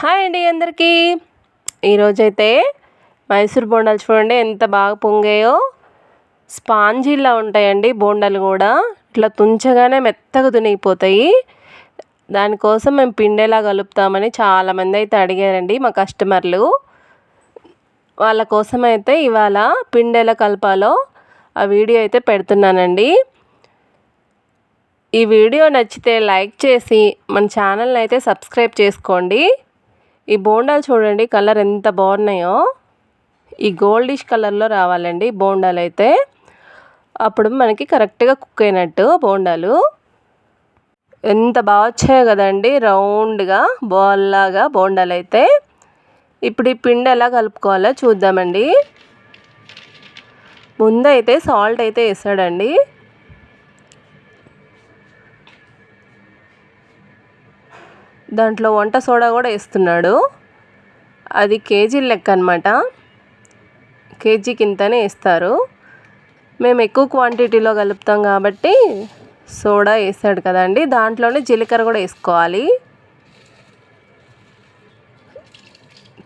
Hi అండి అందరికీ. ఈరోజైతే మైసూర్ బోండాలు చూడండి ఎంత బాగా పొంగాయో. స్పాంజీలా ఉంటాయండి బోండాలు కూడా. ఇట్లా తుంచగానే మెత్తగా తునిగిపోతాయి దానికోసం మేము పిండేలా కలుపుతామని చాలామంది అయితే అడిగారండి మా కస్టమర్లు. వాళ్ళ కోసం అయితే ఇవాళ పిండేలా కలపాలో ఆ వీడియో అయితే పెడుతున్నానండి. ఈ వీడియో నచ్చితే లైక్ చేసి మన ఛానల్ని అయితే సబ్స్క్రైబ్ చేసుకోండి. ఈ బోండాలు చూడండి కలర్ ఎంత బాగున్నాయో. ఈ గోల్డిష్ కలర్లో రావాలండి బోండాలు అయితే. అప్పుడు మనకి కరెక్ట్గా కుక్ అయినట్టు బోండాలు. ఎంత బాగా వచ్చాయో కదండి రౌండ్గా బాల్ లాగా బోండాలు అయితే. ఇప్పుడు ఈ పిండి ఎలా కలుపుకోవాలో చూద్దామండి. ముందైతే సాల్ట్ అయితే వేసాడండి. దాంట్లో వంట సోడా కూడా వేస్తున్నాడు. అది కేజీ లెక్క అనమాట కేజీకి ఇంతనే వేస్తారు. మేము ఎక్కువ క్వాంటిటీలో కలుపుతాం కాబట్టి సోడా వేసాడు కదండి. దాంట్లోనే జీలకర్ర కూడా వేసుకోవాలి.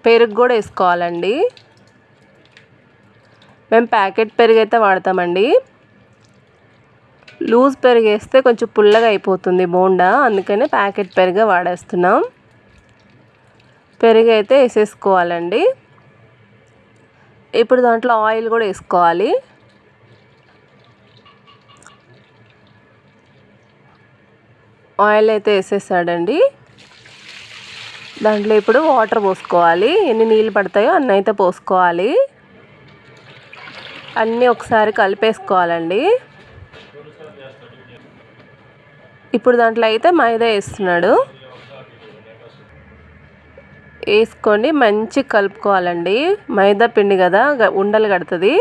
పెరుగు కూడా వేసుకోవాలండి. మేము ప్యాకెట్ పెరుగు అయితే వాడతామండి. లూజ్ పెరుగు వేస్తే కొంచెం పుల్లగా అయిపోతుంది బోండా. అందుకనే ప్యాకెట్ పెరుగు వాడేస్తున్నాం. పెరుగు అయితే వేసేసుకోవాలండి. ఇప్పుడు దాంట్లో ఆయిల్ కూడా వేసుకోవాలి. ఆయిల్ అయితే వేసేసాడండి. దాంట్లో ఇప్పుడు వాటర్ పోసుకోవాలి. ఎన్ని నీళ్ళు పడతాయో అన్నీ అయితే పోసుకోవాలి. అన్నీ ఒకసారి కలిపేసుకోవాలండి. ఇప్పుడు దాంట్లో అయితే మైదా వేస్తున్నాడు. వేసుకొని మంచి కలుపుకోవాలండి. మైదా పిండి కదా ఉండలు కడుతుంది.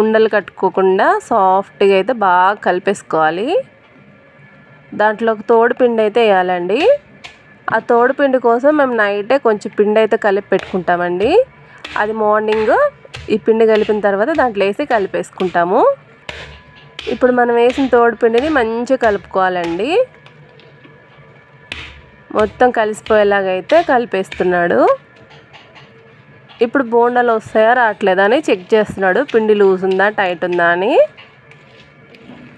ఉండలు కట్టుకోకుండా సాఫ్ట్గా అయితే బాగా కలిపేసుకోవాలి. దాంట్లో ఒక తోడుపిండి అయితే వేయాలండి. ఆ తోడు పిండి కోసం మేము నైటే కొంచెం పిండి అయితే కలిపి పెట్టుకుంటామండి. అది మార్నింగ్ ఈ పిండి కలిపిన తర్వాత దాంట్లో వేసి కలిపేసుకుంటాము. ఇప్పుడు మనం వేసిన తోడుపిండిని మంచిగా కలుపుకోవాలండి. మొత్తం కలిసిపోయేలాగైతే కలిపేస్తున్నాడు. ఇప్పుడు బోండాలు వస్తాయా రావట్లేదా అని చెక్ చేస్తున్నాడు. పిండి లూజ్ ఉందా టైట్ ఉందా అని.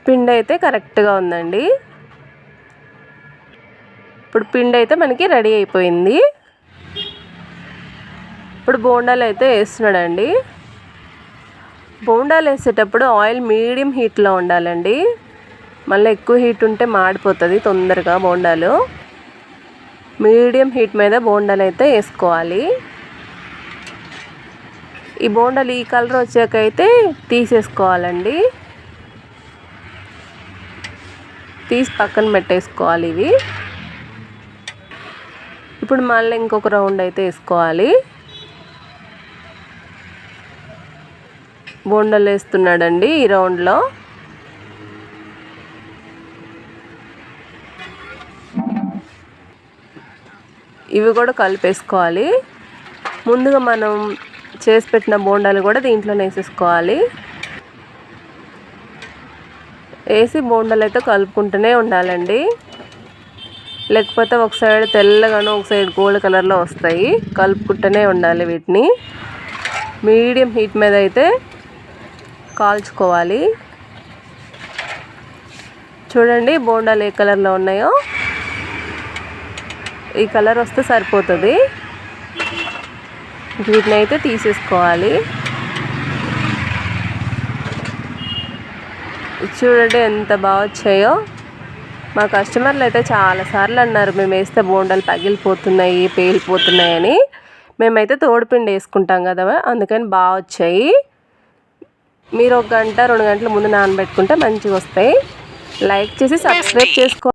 పిండి అయితే కరెక్ట్గా ఉందండి. ఇప్పుడు పిండి అయితే మనకి రెడీ అయిపోయింది. ఇప్పుడు బోండాలు అయితే వేస్తున్నాడండి. బోండాలు వేసేటప్పుడు ఆయిల్ మీడియం హీట్లో ఉండాలండి. మళ్ళీ ఎక్కువ హీట్ ఉంటే మాడిపోతుంది తొందరగా బోండాలు. మీడియం హీట్ మీద బోండాలు అయితే వేసుకోవాలి. ఈ బోండాలు ఈ కలర్ వచ్చాక అయితే తీసేసుకోవాలండి. తీసి పక్కన పెట్టేసుకోవాలి ఇవి. ఇప్పుడు మళ్ళీ ఇంకొక రౌండ్ అయితే వేసుకోవాలి. బోండలు వేస్తున్నాడండి ఈ రౌండ్లో. ఇవి కూడా కలిపేసుకోవాలి. ముందుగా మనం చేసి పెట్టిన బోండాలు కూడా దీంట్లోనే వేసేసుకోవాలి. వేసి బోండాలు అయితే కలుపుకుంటూనే ఉండాలండి. లేకపోతే ఒక సైడ్ తెల్లగాను ఒక సైడ్ గోల్డ్ కలర్లో వస్తాయి. కలుపుకుంటూనే ఉండాలి వీటిని. మీడియం హీట్ మీద అయితే కాల్చుకోవాలి. చూడండి బోండాలు ఏ కలర్లో ఉన్నాయో. ఈ కలర్ వస్తే సరిపోతుంది. వీటిని అయితే తీసేసుకోవాలి. చూడండి ఎంత బాగా వచ్చాయో. మా కస్టమర్లు అయితే చాలాసార్లు అన్నారు మేము వేస్తే బోండాలు పగిలిపోతున్నాయి పేలిపోతున్నాయి అని. మేమైతే తోడుపిండి వేసుకుంటాం కదా అందుకని బాగా వచ్చాయి. మీరు ఒక గంట రెండు గంటల ముందు నానబెట్టుకుంటే మంచిగా వస్తాయి. లైక్ చేసి సబ్స్క్రైబ్ చేసుకో